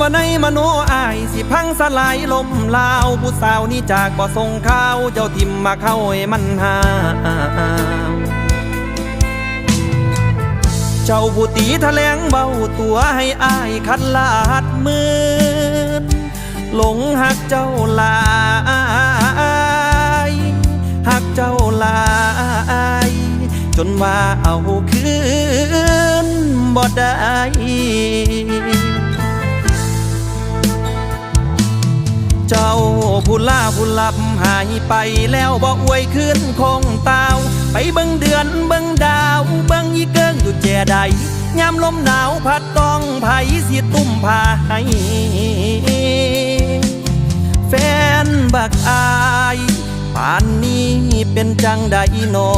ว่าในมโนอายสิพังสลายลมลาวผู้สาวนี่จากบ่ส่งข่าวเจ้าทิมมาเข้าให้มันหา เจ้าผู้ตีแถลงเบาตัวให้อายคัดลาดมืนหลงหักเจ้าลายหักเจ้าลายจนว่าเอาคืนบ่ได้ เจ้าผู้ล่าผู้ลับหายไปแล้วบ่อวยขึ้นคงตาว ไปเบิ่งเดือนเบิ่งดาวเบิ่งอีเกิงอยู่แจใดยามลมหนาวพัดต้องไผสิตุ้มพาให้แฟนบักอายป่านนี้เป็นจังใดหนอ